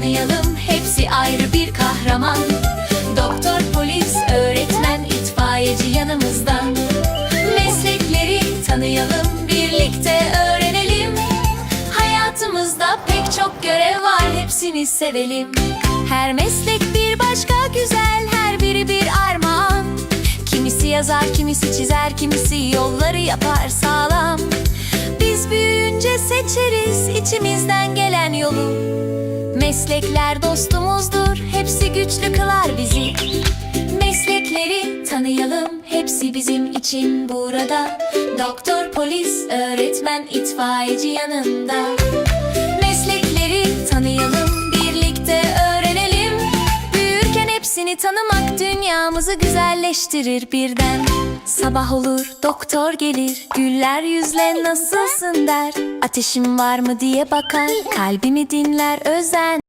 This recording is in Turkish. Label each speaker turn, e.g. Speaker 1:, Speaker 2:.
Speaker 1: tanıyalım Hepsi ayrı bir kahraman. Doktor, polis, öğretmen, itfaiyeci yanımızda Meslekleri tanıyalım Birlikte öğrenelim. Hayatımızda pek çok görev var Hepsini sevelim. Her meslek bir başka güzel Her biri bir armağan. Kimisi yazar, kimisi çizer, kimisi yolları yapar sağlam. Biz büyüyünce seçeriz içimizden gelen yolu Meslekler dostumuzdur, hepsi güçlü kılar bizi. Meslekleri tanıyalım, hepsi bizim için burada. Doktor, polis, öğretmen, itfaiyeci yanında. Meslekleri tanıyalım, birlikte öğrenelim. Büyürken hepsini tanımak dünyamızı güzelleştirir birden. Sabah olur, doktor gelir, güller yüzle nasılsın der. Ateşim var mı diye bakar, kalbimi dinler özen